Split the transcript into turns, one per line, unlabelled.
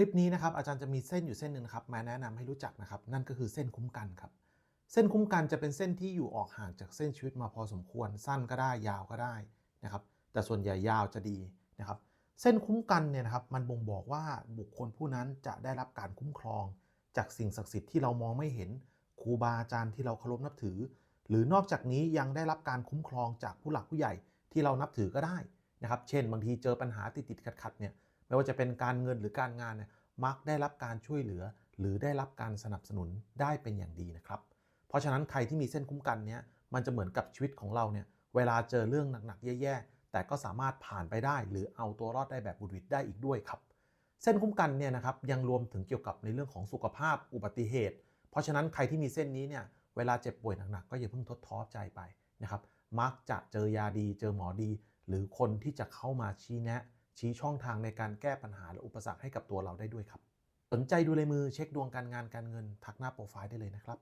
คลิปนี้นะครับอาจารย์จะมีเส้นอยู่เส้นหนึ่งครับมาแนะนำให้รู้จักนะครับนั่นก็คือเส้นคุ้มกันครับ เส้นคุ้มกันจะเป็นเส้นที่อยู่ออกห่างจากเส้นชีวิตมาพอสมควรสั้นก็ได้ยาวก็ได้นะครับแต่ส่วนใหญ่ยาวจะดีนะครับเส้นคุ้มกันเนี่ยนะครับมันบ่งบอกว่าบุคคลผู้นั้นจะได้รับการคุ้มครอง จากสิ่งศักดิ์สิทธิ์ที่เรามองไม่เห็นครูบาอาจารย์ที่เราเคารพนับถือ หรือนอกจากนี้ยังได้รับการคุ้มครองจากผู้หลักผู้ใหญ่ที่เรานับถือก็ได้นะครับเช่น บางทีเจอปัญหาติดติดขัดขัดเนี่ย ไม่ว่าจะเป็นการเงินหรือการงานเนี่ยมักได้รับการช่วยเหลือ หรือได้รับการสนับสนุนได้เป็นอย่างดีนะครับ เพราะฉะนั้นใครที่มีเส้นคุ้มกันเนี้ยมันจะเหมือนกับชีวิตของเราเนี่ยเวลาเจอเรื่องหนักๆแย่ๆ แต่ก็สามารถผ่านไปได้ หรือเอาตัวรอดได้แบบบุดวิดได้อีกด้วยครับ เส้นคุ้มกันเนี่ยนะครับยังรวมถึงเกี่ยวกับในเรื่องของสุขภาพอุบัติเหตุ เพราะฉะนั้นใครที่มีเส้นนี้เนี่ยเวลาเจ็บป่วยหนักๆก็อย่าเพิ่งทดท้อใจไปนะครับมักจะเจอยาดีเจอหมอดี หรือคนที่จะเข้ามาชี้แนะ ชี้ช่องทางในการแก้ปัญหาและอุปสรรคให้กับตัวเราได้ด้วยครับ สนใจดูลายมือเช็คดวงการงานการเงินทักหน้าโปรไฟล์ได้เลยนะครับ